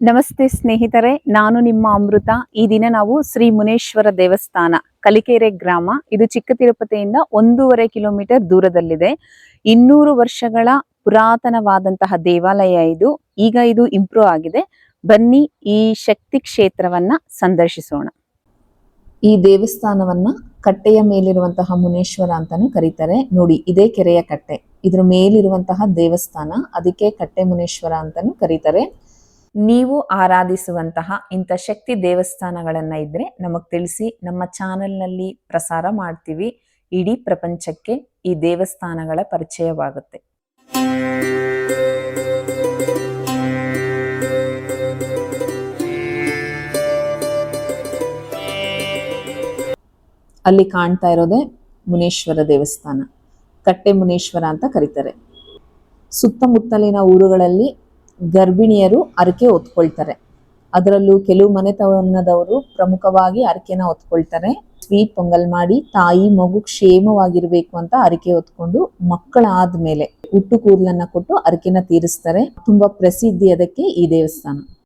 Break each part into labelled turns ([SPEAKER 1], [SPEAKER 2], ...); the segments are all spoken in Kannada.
[SPEAKER 1] ನಮಸ್ತೆ ಸ್ನೇಹಿತರೆ, ನಾನು ನಿಮ್ಮ ಅಮೃತ. ಈ ದಿನ ನಾವು ಶ್ರೀ ಮುನೇಶ್ವರ ದೇವಸ್ಥಾನ, ಕಲಿಕೆರೆ ಗ್ರಾಮ. ಇದು ಚಿಕ್ಕ ತಿರುಪತಿಯಿಂದ ಒಂದೂವರೆ ಕಿಲೋಮೀಟರ್ ದೂರದಲ್ಲಿದೆ. ಇನ್ನೂರು ವರ್ಷಗಳ ಪುರಾತನವಾದಂತಹ ದೇವಾಲಯ ಇದು. ಈಗ ಇದು ಇಂಪ್ರೂವ್ ಆಗಿದೆ. ಬನ್ನಿ ಈ ಶಕ್ತಿ ಕ್ಷೇತ್ರವನ್ನ ಸಂದರ್ಶಿಸೋಣ.
[SPEAKER 2] ಈ ದೇವಸ್ಥಾನವನ್ನ ಕಟ್ಟೆಯ ಮೇಲಿರುವಂತಹ ಮುನೇಶ್ವರ ಅಂತಾನು ಕರೀತಾರೆ. ನೋಡಿ, ಇದೇ ಕೆರೆಯ ಕಟ್ಟೆ. ಇದ್ರ ಮೇಲಿರುವಂತಹ ದೇವಸ್ಥಾನ, ಅದಕ್ಕೆ ಕಟ್ಟೆ ಮುನೇಶ್ವರ ಅಂತಾನು ಕರೀತಾರೆ. ನೀವು ಆರಾಧಿಸುವಂತಹ ಇಂಥ ಶಕ್ತಿ ದೇವಸ್ಥಾನಗಳನ್ನ ಇದ್ರೆ ನಮಗ್ ತಿಳಿಸಿ ನಮ್ಮ ಚಾನೆಲ್ನಲ್ಲಿ ಪ್ರಸಾರ ಮಾಡ್ತೀವಿ. ಇಡೀ ಪ್ರಪಂಚಕ್ಕೆ ಈ ದೇವಸ್ಥಾನಗಳ ಪರಿಚಯವಾಗುತ್ತೆ. ಅಲ್ಲಿ ಕಾಣ್ತಾ ಇರೋದೇ ಮುನೇಶ್ವರ ದೇವಸ್ಥಾನ. ಕಟ್ಟೆ ಮುನೇಶ್ವರ ಅಂತ ಕರೀತಾರೆ. ಸುತ್ತಮುತ್ತಲಿನ ಊರುಗಳಲ್ಲಿ ಗರ್ಭಿಣಿಯರು ಅರಕೆ ಹೊತ್ಕೊಳ್ತಾರೆ. ಅದರಲ್ಲೂ ಕೆಲವು ಮನೆತನದವರು ಪ್ರಮುಖವಾಗಿ ಅರಕೆನ ಹೊತ್ಕೊಳ್ತಾರೆ. ಸ್ವೀಟ್ ಪೊಂಗಲ್ ಮಾಡಿ ತಾಯಿ ಮಗು ಕ್ಷೇಮವಾಗಿರ್ಬೇಕು ಅಂತ ಅರಕೆ ಹೊತ್ಕೊಂಡು ಮಕ್ಕಳಾದ್ಮೇಲೆ ಹುಟ್ಟು ಕೂದಲನ್ನ ಕೊಟ್ಟು ಅರಕೆನ ತೀರಿಸ್ತಾರೆ. ತುಂಬಾ ಪ್ರಸಿದ್ಧಿ ಅದಕ್ಕೆ ಈ ದೇವಸ್ಥಾನ.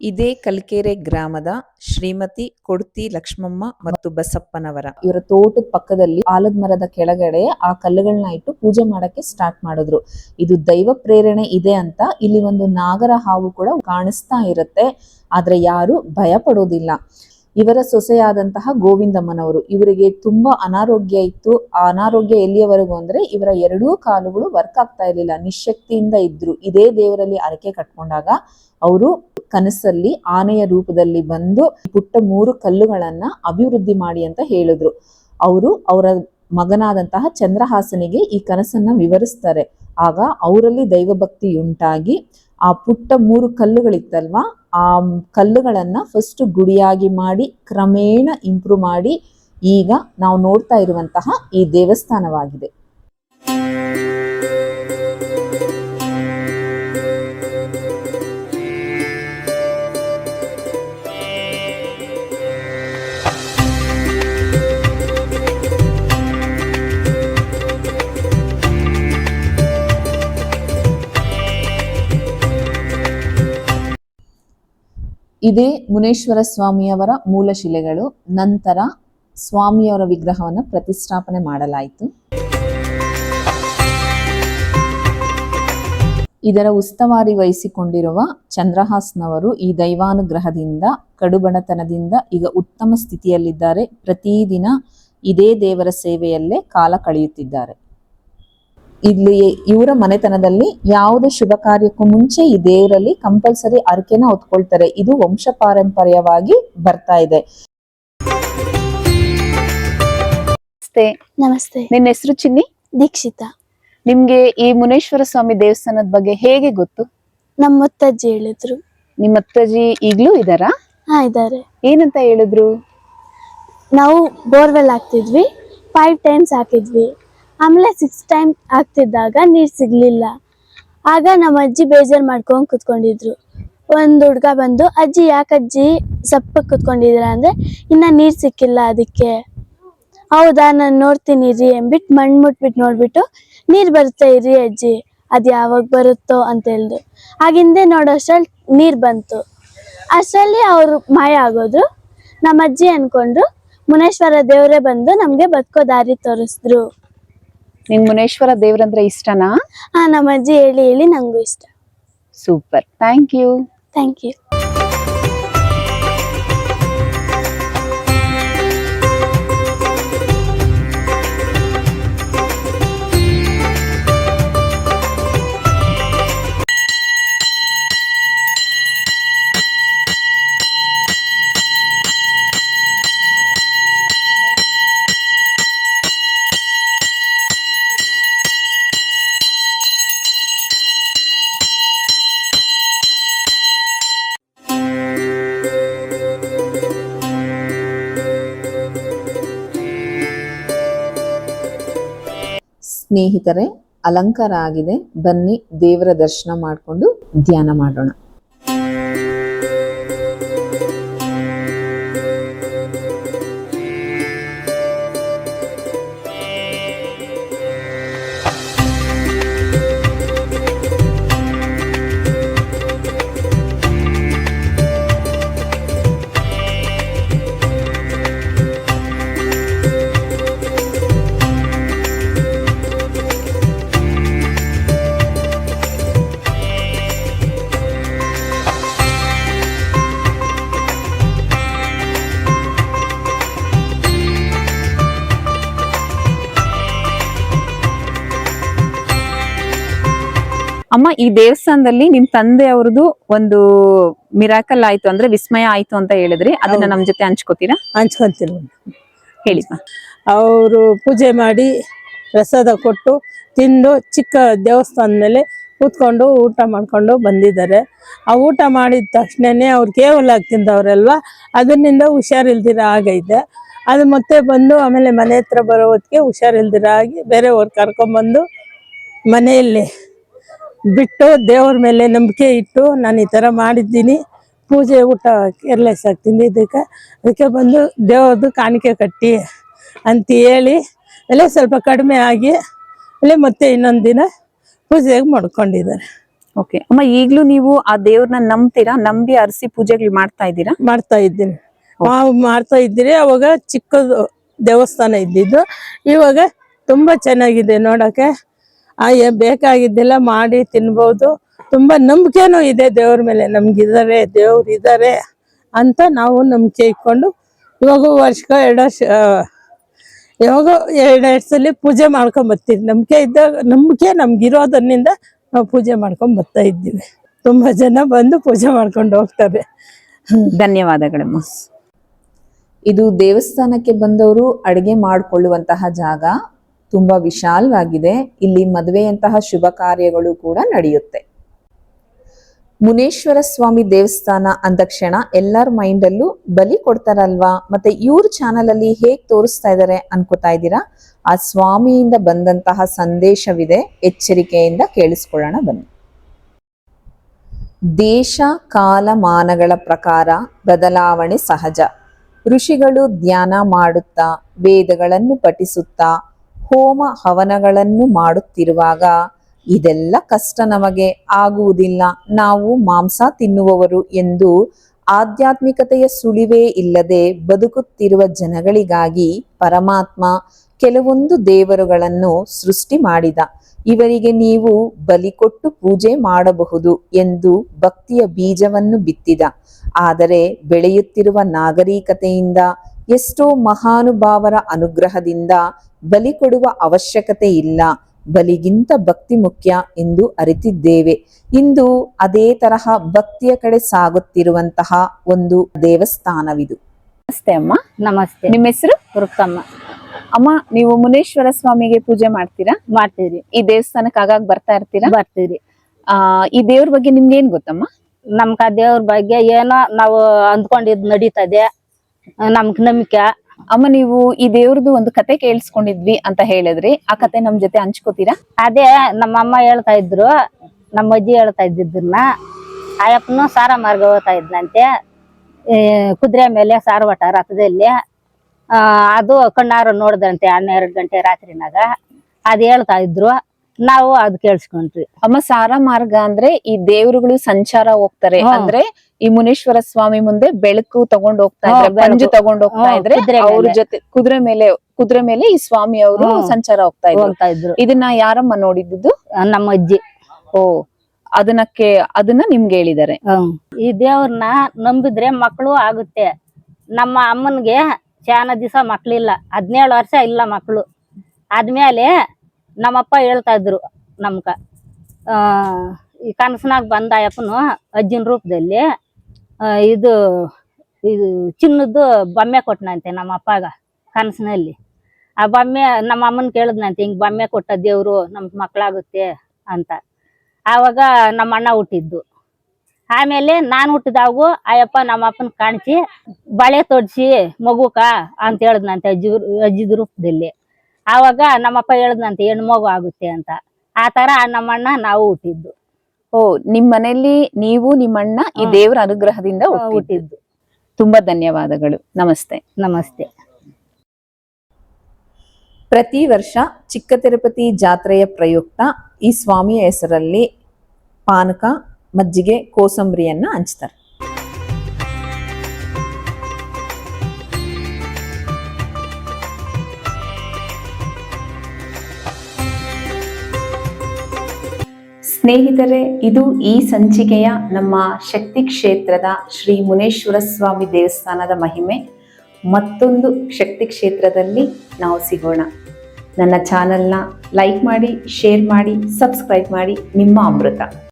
[SPEAKER 2] ಇದೇ ಕಲ್ಕೆರೆ ಗ್ರಾಮದ ಶ್ರೀಮತಿ ಕೊಡ್ತಿ ಲಕ್ಷ್ಮಮ್ಮ ಮತ್ತು ಬಸಪ್ಪನವರ. ಇವರ ತೋಟದ ಪಕ್ಕದಲ್ಲಿ ಆಲದ ಮರದ ಕೆಳಗಡೆ ಆ ಕಲ್ಲುಗಳನ್ನ ಇಟ್ಟು ಪೂಜೆ ಮಾಡಕ್ಕೆ ಸ್ಟಾರ್ಟ್ ಮಾಡಿದ್ರು. ಇದು ದೈವ ಪ್ರೇರಣೆ ಇದೆ ಅಂತ ಇಲ್ಲಿ ಒಂದು ನಾಗರ ಹಾವು ಕೂಡ ಕಾಣಿಸ್ತಾ ಇರುತ್ತೆ. ಆದ್ರೆ ಯಾರು ಭಯ ಪಡೋದಿಲ್ಲ. ಇವರ ಸೊಸೆಯಾದಂತಹ ಗೋವಿಂದಮ್ಮನವರು ಇವರಿಗೆ ತುಂಬಾ ಅನಾರೋಗ್ಯ ಇತ್ತು. ಆ ಅನಾರೋಗ್ಯ ಎಲ್ಲಿಯವರೆಗೂ ಅಂದ್ರೆ ಇವರ ಎರಡೂ ಕಾಲುಗಳು ವರ್ಕ್ ಆಗ್ತಾ ಇರಲಿಲ್ಲ. ನಿಶಕ್ತಿಯಿಂದ ಇದ್ರು. ಇದೇ ದೇವರಲ್ಲಿ ಅರಕೆ ಕಟ್ಕೊಂಡಾಗ ಅವರು ಕನಸಲ್ಲಿ, ಆನೆಯ ರೂಪದಲ್ಲಿ ಬಂದು ಪುಟ್ಟ ಮೂರು ಕಲ್ಲುಗಳನ್ನ ಅಭಿವೃದ್ಧಿ ಮಾಡಿ ಅಂತ ಹೇಳಿದ್ರು. ಅವರು ಅವರ ಮಗನಾದಂತಹ ಚಂದ್ರಹಾಸನಿಗೆ ಈ ಕನಸನ್ನ ವಿವರಿಸ್ತಾರೆ. ಆಗ ಅವರಲ್ಲಿ ದೈವಭಕ್ತಿ ಉಂಟಾಗಿ ಆ ಪುಟ್ಟ ಮೂರು ಕಲ್ಲುಗಳಿತ್ತಲ್ವಾ, ಆ ಕಲ್ಲುಗಳನ್ನ ಫಸ್ಟ್ ಗುಡಿಯಾಗಿ ಮಾಡಿ, ಕ್ರಮೇಣ ಇಂಪ್ರೂವ್ ಮಾಡಿ, ಈಗ ನಾವು ನೋಡ್ತಾ ಇರುವಂತಹ ಈ ದೇವಸ್ಥಾನವಾಗಿದೆ. ಇದೇ ಮುನೇಶ್ವರ ಸ್ವಾಮಿಯವರ ಮೂಲ ಶಿಲೆಗಳು. ನಂತರ ಸ್ವಾಮಿಯವರ ವಿಗ್ರಹವನ್ನು ಪ್ರತಿಷ್ಠಾಪನೆ ಮಾಡಲಾಯಿತು. ಇದರ ಉಸ್ತವಾರಿ ವಹಿಸಿಕೊಂಡಿರುವ ಚಂದ್ರಹಾಸ್ನವರು ಈ ದೈವಾನುಗ್ರಹದಿಂದ ಕಡುಬಣತನದಿಂದ ಈಗ ಉತ್ತಮ ಸ್ಥಿತಿಯಲ್ಲಿದ್ದಾರೆ. ಪ್ರತಿದಿನ ಇದೇ ದೇವರ ಸೇವೆಯಲ್ಲೇ ಕಾಲ ಕಳೆಯುತ್ತಿದ್ದಾರೆ. ಇಲ್ಲಿ ಇವರ ಮನೆತನದಲ್ಲಿ ಯಾವುದೇ ಶುಭ ಕಾರ್ಯಕ್ಕೂ ಮುಂಚೆ ಈ ದೇವರಲ್ಲಿ ಕಂಪಲ್ಸರಿ ಅರ್ಕೆನ ಹೊತ್ಕೊಳ್ತಾರೆ. ಇದು ವಂಶ ಪಾರಂಪರ್ಯವಾಗಿ ಬರ್ತಾ ಇದೆ.
[SPEAKER 1] ನಮಸ್ತೆ.
[SPEAKER 3] ನಮಸ್ತೆ.
[SPEAKER 1] ನಿನ್ನ ಹೆಸರು ಚಿನ್ನಿ?
[SPEAKER 3] ದೀಕ್ಷಿತಾ.
[SPEAKER 1] ನಿಮ್ಗೆ ಈ ಮುನೇಶ್ವರ ಸ್ವಾಮಿ ದೇವಸ್ಥಾನದ ಬಗ್ಗೆ ಹೇಗೆ ಗೊತ್ತು?
[SPEAKER 3] ನಮ್ಮ ಅತ್ತಜ್ಜಿ ಹೇಳಿದ್ರು.
[SPEAKER 1] ನಿಮ್ಮ ಅತ್ತಜ್ಜಿ ಈಗ್ಲೂ ಇದಾರಾ
[SPEAKER 3] ಹಾ ಇದಾರೆ
[SPEAKER 1] ಏನಂತ ಹೇಳಿದ್ರು?
[SPEAKER 3] ನಾವು ಬೋರ್ವೆಲ್ ಹಾಕ್ತಿದ್ವಿ. ಫೈವ್ ಟೈಮ್ಸ್ ಹಾಕಿದ್ವಿ. ಆಮೇಲೆ ಸಿಕ್ಸ್ ಟೈಮ್ ಆಗ್ತಿದ್ದಾಗ ನೀರು ಸಿಗ್ಲಿಲ್ಲ. ಆಗ ನಮ್ಮ ಅಜ್ಜಿ ಬೇಜಾರು ಮಾಡ್ಕೊಂಡು ಕುತ್ಕೊಂಡಿದ್ರು. ಒಂದು ಹುಡ್ಗ ಬಂದು, ಅಜ್ಜಿ ಯಾಕಜ್ಜಿ ಅಜ್ಜಿ ಕುತ್ಕೊಂಡಿದ್ರ? ಅಂದ್ರೆ, ಇನ್ನ ನೀರು ಸಿಕ್ಕಿಲ್ಲ ಅದಕ್ಕೆ. ಹೌದಾ, ನಾನು ನೋಡ್ತೀನಿ ರೀ ಎಂಬಿಟ್ಟು ಮಣ್ಣು ಮುಟ್ಬಿಟ್ಟು ನೋಡ್ಬಿಟ್ಟು, ನೀರು ಬರುತ್ತೆ ಇರಿ ಅಜ್ಜಿ, ಅದು ಯಾವಾಗ ಬರುತ್ತೋ ಅಂತ ಹೇಳ್ದು. ಆಗಿಂದೆ ನೋಡೋಷ್ಟ್ರಲ್ಲಿ ನೀರು ಬಂತು. ಅಷ್ಟರಲ್ಲಿ ಅವರು ಮಾಯ ಆಗೋದ್ರು. ನಮ್ಮ ಅಜ್ಜಿ ಅನ್ಕೊಂಡ್ರು ಮುನೇಶ್ವರ ದೇವರೇ ಬಂದು ನಮ್ಗೆ ಬದುಕೋ ದಾರಿ ತೋರಿಸಿದ್ರು.
[SPEAKER 1] ನಿಂಗ್ ಮುನೇಶ್ವರ ದೇವ್ರಂದ್ರೆ ಇಷ್ಟನಾ
[SPEAKER 3] ಹಾ ನಮ್ಮ ಅಜ್ಜಿ ಹೇಳಿ ಹೇಳಿ ನಂಗೂ ಇಷ್ಟ
[SPEAKER 1] super thank you
[SPEAKER 3] thank you
[SPEAKER 2] ಸ್ನೇಹಿತರೆ ಅಲಂಕಾರ ಆಗಿದೆ ಬನ್ನಿ ದೇವರ ದರ್ಶನ ಮಾಡಿಕೊಂಡು ಧ್ಯಾನ ಮಾಡೋಣ.
[SPEAKER 1] ಅಮ್ಮ ಈ ದೇವಸ್ಥಾನದಲ್ಲಿ ನಿಮ್ ತಂದೆ ಅವ್ರದ್ದು ಒಂದು ಮಿರಾಕಲ್ ಆಯ್ತು ಅಂದ್ರೆ ವಿಸ್ಮಯ ಆಯ್ತು ಅಂತ ಹೇಳಿದ್ರಿ. ಅದನ್ನ. ನಮ್ ಜೊತೆ ಹಂಚ್ಕೋತೀರಾ?
[SPEAKER 4] ಹಂಚ್ಕೊಂತೀನಿ.
[SPEAKER 1] ಹೇಳಿ
[SPEAKER 4] ಅವರು ಪೂಜೆ ಮಾಡಿ ಪ್ರಸಾದ ಕೊಟ್ಟು ತಿಂದು ಚಿಕ್ಕ ದೇವಸ್ಥಾನದ ಮೇಲೆ ಕೂತ್ಕೊಂಡು ಊಟ ಮಾಡ್ಕೊಂಡು ಬಂದಿದ್ದಾರೆ. ಆ ಊಟ ಮಾಡಿದ ತಕ್ಷಣನೇ ಅವ್ರು ಕೇವಲ ತಿಂದವ್ರಲ್ವಾ? ಅದರಿಂದ ಹುಷಾರಿಲ್ದಿರ ಆಗೈತೆ. ಅದು ಮತ್ತೆ ಬಂದು ಆಮೇಲೆ ಮನೆ ಹತ್ರ ಬರೋ ಹೊತ್ತಿಗೆ ಹುಷಾರಿಲ್ದಿರ ಆಗಿ ಬೇರೆಯವ್ರು ಕರ್ಕೊಂಡ್ಬಂದು ಮನೆಯಲ್ಲಿ ಬಿಟ್ಟು ದೇವ್ರ ಮೇಲೆ ನಂಬಿಕೆ ಇಟ್ಟು ನಾನು ಈ ಥರ ಮಾಡಿದ್ದೀನಿ. ಪೂಜೆ ಊಟ ಕೇರ್ಲೆಸ್ ಆಗಿ ತಿಂದಿದ್ದಕ್ಕೆ. ಅದಕ್ಕೆ ಬಂದು ದೇವ್ರದ್ದು ಕಾಣಿಕೆ ಕಟ್ಟಿ ಅಂತ ಹೇಳಿ ಎಲ್ಲ ಸ್ವಲ್ಪ ಕಡಿಮೆ ಆಗಿ ಅಲ್ಲಿ ಮತ್ತೆ ಇನ್ನೊಂದು ದಿನ ಪೂಜೆಗೆ ಮಾಡ್ಕೊಂಡಿದ್ದಾರೆ.
[SPEAKER 1] ಓಕೆ ಅಮ್ಮ ಈಗಲೂ ನೀವು ಆ ದೇವ್ರನ್ನ ನಂಬ್ತೀರಾ? ನಂಬಿ ಅರಸಿ ಪೂಜೆಗಳು ಮಾಡ್ತಾ ಇದ್ದೀರಾ?
[SPEAKER 4] ಮಾಡ್ತಾ ಇದ್ದೀನಿ. ನಾವು ಮಾಡ್ತಾ ಇದ್ದೀರಿ. ಅವಾಗ ಚಿಕ್ಕದು ದೇವಸ್ಥಾನ ಇದ್ದಿದ್ದು. ಇವಾಗ ತುಂಬ ಚೆನ್ನಾಗಿದೆ ನೋಡೋಕ್ಕೆ ಆ ಬೇಕಾಗಿದ್ದೆಲ್ಲ ಮಾಡಿ ತಿನ್ಬೋದು. ತುಂಬಾ ನಂಬಿಕೆನೂ ಇದೆ ದೇವ್ರ ಮೇಲೆ. ನಮ್ಗಿದ್ದಾರೆ ದೇವ್ರು ಇದ್ದಾರೆ ಅಂತ ನಾವು ನಂಬಿಕೆ ಇಟ್ಕೊಂಡು ಇವಾಗ ವರ್ಷಕ್ಕೆ ಎರಡು ವರ್ಷ ಯಾವಾಗ ಎರಡೆರಡು ಸಲ ಪೂಜೆ ಮಾಡ್ಕೊಂಡ್ ಬರ್ತೀವಿ. ನಂಬಿಕೆ ಇದ್ದಾಗ, ನಂಬಿಕೆ ನಮ್ಗಿರೋದನ್ನಿಂದ ನಾವು ಪೂಜೆ ಮಾಡ್ಕೊಂಡ್ ಬರ್ತಾ ಇದ್ದೀವಿ. ತುಂಬಾ ಜನ ಬಂದು ಪೂಜೆ ಮಾಡ್ಕೊಂಡು ಹೋಗ್ತಾರೆ.
[SPEAKER 1] ಧನ್ಯವಾದಗಳಮ್ಮ
[SPEAKER 2] ಇದು ದೇವಸ್ಥಾನಕ್ಕೆ ಬಂದವರು ಅಡಿಗೆ ಮಾಡಿಕೊಳ್ಳುವಂತಹ ಜಾಗ. ತುಂಬಾ ವಿಶಾಲವಾಗಿದೆ. ಇಲ್ಲಿ ಮದುವೆಯಂತಹ ಶುಭ ಕಾರ್ಯಗಳು ಕೂಡ ನಡೆಯುತ್ತೆ. ಮುನೇಶ್ವರ ಸ್ವಾಮಿ ದೇವಸ್ಥಾನ ಅಂದಕ್ಷಣ ಎಲ್ಲರ ಮೈಂಡಲ್ಲೂ ಬಲಿ ಕೊಡ್ತಾರಲ್ವಾ? ಮತ್ತೆ ಇವ್ರ ಚಾನಲ್ ಅಲ್ಲಿ ಹೇಗ್ ತೋರಿಸ್ತಾ ಇದ್ದಾರೆ ಅನ್ಕೋತಾ ಇದ್ದೀರಾ? ಆ ಸ್ವಾಮಿಯಿಂದ ಬಂದಂತಹ ಸಂದೇಶವಿದೆ. ಎಚ್ಚರಿಕೆಯಿಂದ ಕೇಳಿಸ್ಕೊಳ್ಳೋಣ, ಬನ್ನಿ. ದೇಶ ಕಾಲಮಾನಗಳ ಪ್ರಕಾರ ಬದಲಾವಣೆ ಸಹಜ. ಋಷಿಗಳು ಧ್ಯಾನ ಮಾಡುತ್ತಾ, ವೇದಗಳನ್ನು ಪಠಿಸುತ್ತಾ ಹೋಮ ಹವನಗಳನ್ನು ಮಾಡುತ್ತಿರುವಾಗ, ಇದೆಲ್ಲ ಕಷ್ಟ ನಮಗೆ ಆಗುವುದಿಲ್ಲ. ನಾವು ಮಾಂಸ ತಿನ್ನುವವರು ಎಂದು ಆಧ್ಯಾತ್ಮಿಕತೆಯ ಸುಳಿವೇ ಇಲ್ಲದೆ ಬದುಕುತ್ತಿರುವ ಜನಗಳಿಗಾಗಿ ಪರಮಾತ್ಮ ಕೆಲವೊಂದು ದೇವರುಗಳನ್ನು ಸೃಷ್ಟಿ ಮಾಡಿದ. ಇವರಿಗೆ ನೀವು ಬಲಿ ಕೊಟ್ಟು ಪೂಜೆ ಮಾಡಬಹುದು ಎಂದು ಭಕ್ತಿಯ ಬೀಜವನ್ನು ಬಿತ್ತಿದ. ಆದರೆ ಬೆಳೆಯುತ್ತಿರುವ ನಾಗರಿಕತೆಯಿಂದ ಎಷ್ಟೋ ಮಹಾನುಭಾವರ ಅನುಗ್ರಹದಿಂದ ಬಲಿ ಕೊಡುವ ಅವಶ್ಯಕತೆ ಇಲ್ಲ. ಬಲಿಗಿಂತ ಭಕ್ತಿ ಮುಖ್ಯ ಎಂದು ಅರಿತಿದ್ದೇವೆ. ಇಂದು ಅದೇ ತರಹ ಭಕ್ತಿಯ ಕಡೆ ಸಾಗುತ್ತಿರುವಂತಹ ಒಂದು ದೇವಸ್ಥಾನವಿದು.
[SPEAKER 1] ನಮಸ್ತೆ ಅಮ್ಮ.
[SPEAKER 5] ನಮಸ್ತೆ.
[SPEAKER 1] ನಿಮ್ಮ ಹೆಸರು?
[SPEAKER 5] ವೃತ್ತಮ್ಮ
[SPEAKER 1] ಅಮ್ಮ ನೀವು ಮುನೇಶ್ವರ ಸ್ವಾಮಿಗೆ ಪೂಜೆ ಮಾಡ್ತೀರಾ?
[SPEAKER 5] ಮಾಡ್ತೀವ್ರಿ
[SPEAKER 1] ಈ ದೇವಸ್ಥಾನಕ್ಕೆ ಆಗಾಗ ಬರ್ತಾ ಇರ್ತೀರಾ?
[SPEAKER 5] ಬರ್ತೀವಿ.
[SPEAKER 1] ಆ ಈ ದೇವ್ರ ಬಗ್ಗೆ ನಿಮ್ಗೆ ಏನ್ ಗೊತ್ತಮ್ಮ?
[SPEAKER 5] ನಮ್ಗ ದೇವ್ರ ಬಗ್ಗೆ ಏನೋ ನಾವು ಅಂದ್ಕೊಂಡಿದ್ ನಡೀತದೆ. ನಮ್ಗ್ ನಂಬಿಕೆ.
[SPEAKER 1] ಅಮ್ಮ, ನೀವು ಈ ದೇವ್ರದ್ದು ಒಂದು ಕತೆ ಕೇಳಿಸ್ಕೊಂಡಿದ್ವಿ ಅಂತ ಹೇಳಿದ್ರಿ. ಆ ಕತೆ ನಮ್ ಜೊತೆ ಹಂಚ್ಕೋತೀರಾ?
[SPEAKER 5] ಅದೇ ನಮ್ಮ ಅಮ್ಮ ಹೇಳ್ತಾ ಇದ್ರು, ನಮ್ಮ ಅಜ್ಜಿ ಹೇಳ್ತಾ ಇದ್ದಿದ್ದನ್ನ. ಆಯಪ್ಪನು ಸಾರ ಮಾರ್ಗ ಹೋಗ್ತಾ ಇದ್ನಂತೆ. ಕುದುರೆ ಮೇಲೆ ಸಾರವಟ ರಥದಲ್ಲಿ ಅದು ಕಣ್ಣಾರು ನೋಡ್ದಂತೆ ಹನ್ನೆರಡು ಗಂಟೆ ರಾತ್ರಿನಾಗ. ಅದ್ ಹೇಳ್ತಾ ಇದ್ರು. ನಾವು ಅದ್ ಕೇಳಿಸ್ಕೊಂತೀವಿ.
[SPEAKER 1] ಅಮ್ಮ ಸಾರ ಮಾರ್ಗ ಅಂದ್ರೆ ಈ ದೇವರುಗಳು ಸಂಚಾರ ಹೋಗ್ತಾರೆ. ಅಂದ್ರೆ ಈ ಮುನೇಶ್ವರ ಸ್ವಾಮಿ ಮುಂದೆ ಬೆಳಕು ತಗೊಂಡ್ ಹೋಗ್ತಾ ಇದ್ರೆ ಪಂಜು ತಗೊಂಡ್ ಹೋಗ್ತಾ ಇದ್ರೆ
[SPEAKER 5] ಕುದುರೆ
[SPEAKER 1] ಅವ್ರ ಜೊತೆ ಕುದುರೆ ಮೇಲೆ ಕುದುರೆ ಮೇಲೆ ಈ ಸ್ವಾಮಿ ಅವರು ಸಂಚಾರ ಹೋಗ್ತಾ ಇದ್ರು.
[SPEAKER 5] ಹೋಗ್ತಾ ಇದ್ರು.
[SPEAKER 1] ಇದನ್ನ ಯಾರಮ್ಮ ನೋಡಿದ್ದು?
[SPEAKER 5] ನಮ್ಮ ಅಜ್ಜಿ.
[SPEAKER 1] ಓ ಅದನ್ನಕ್ಕೆ ಅದನ್ನ ನಿಮ್ಗೆ ಹೇಳಿದ್ದಾರೆ.
[SPEAKER 5] ಈ ದೇವ್ರನ್ನ ನಂಬಿದ್ರೆ ಮಕ್ಕಳು ಆಗುತ್ತೆ. ನಮ್ಮ ಅಮ್ಮನ್ಗೆ ಚಾನ ದಿವಸ ಮಕ್ಳಿಲ್ಲ. ಹದಿನೇಳು ವರ್ಷ ಇಲ್ಲ ಮಕ್ಕಳು ಆದ್ಮೇಲೆ ನಮ್ಮಪ್ಪ ಹೇಳ್ತಾ ಇದ್ರು ನಮ್ಗ ಈ ಕನಸನಾಗ ಬಂದ ಅಯ್ಯಪ್ಪನು ಅಜ್ಜಿನ ರೂಪದಲ್ಲಿ ಇದು ಇದು ಚಿನ್ನದ್ದು ಬೊಮ್ಮೆ ಕೊಟ್ಟನಂತೆ ನಮ್ಮ ಅಪ್ಪಗ ಕನಸಿನಲ್ಲಿ. ಆ ಬೊಮ್ಮೆ ನಮ್ಮ ಅಮ್ಮನ ಕೇಳಿದ್ನಂತೆ, ಹಿಂಗೆ ಬೊಮ್ಮೆ ಕೊಟ್ಟ ದೇವರು ನಮ್ಗೆ ಮಕ್ಕಳಾಗುತ್ತೆ ಅಂತ. ಆವಾಗ ನಮ್ಮ ಅಣ್ಣ ಹುಟ್ಟಿದ್ದು. ಆಮೇಲೆ ನಾನು ಹುಟ್ಟಿದಾಗು ಆಯಪ್ಪ ನಮ್ಮ ಅಪ್ಪನ ಕಾಣಿಸಿ, ಬಳೆ ತೊಡ್ಸಿ ಮಗುಕ ಅಂತ ಹೇಳಿದ್ನಂತೆ ಅಜ್ಜಿ, ಅಜ್ಜಿದ ರೂಪದಲ್ಲಿ. ಆವಾಗ ನಮ್ಮಪ್ಪ ಹೇಳಿದ್ನಂತೆ ಹೆಣ್ಮಗು ಮಗು ಆಗುತ್ತೆ ಅಂತ. ಆ ತರ ನಮ್ಮಣ್ಣ ನಾವು ಹುಟ್ಟಿದ್ದು.
[SPEAKER 1] ಓ ನಿಮ್ ಮನೆಯಲ್ಲಿ ನೀವು ನಿಮ್ಮಣ್ಣ ಈ ದೇವರ ಅನುಗ್ರಹದಿಂದ
[SPEAKER 5] ಹುಟ್ಟಿದ್ದು.
[SPEAKER 1] ತುಂಬಾ ಧನ್ಯವಾದಗಳು. ನಮಸ್ತೆ.
[SPEAKER 5] ನಮಸ್ತೆ.
[SPEAKER 2] ಪ್ರತಿ ವರ್ಷ ಚಿಕ್ಕ ತಿರುಪತಿ ಜಾತ್ರೆಯ ಪ್ರಯುಕ್ತ ಈ ಸ್ವಾಮಿಯ ಹೆಸರಲ್ಲಿ ಪಾನಕ ಮಜ್ಜಿಗೆ ಕೋಸಂಬರಿಯನ್ನ ಹಂಚ್ತಾರೆ.
[SPEAKER 1] ಸ್ನೇಹಿತರೆ, ಇದು ಈ ಸಂಚಿಕೆಯ ನಮ್ಮ ಶಕ್ತಿ ಕ್ಷೇತ್ರದ ಶ್ರೀ ಮುನೇಶ್ವರ ಸ್ವಾಮಿ ದೇವಸ್ಥಾನದ ಮಹಿಮೆ. ಮತ್ತೊಂದು ಶಕ್ತಿ ಕ್ಷೇತ್ರದಲ್ಲಿ ನಾವು ಸಿಗೋಣ.
[SPEAKER 2] ನನ್ನ ಚಾನಲ್ನ ಲೈಕ್ ಮಾಡಿ, ಶೇರ್ ಮಾಡಿ, ಸಬ್ಸ್ಕ್ರೈಬ್ ಮಾಡಿ, ನಿಮ್ಮ ಅಮೃತ.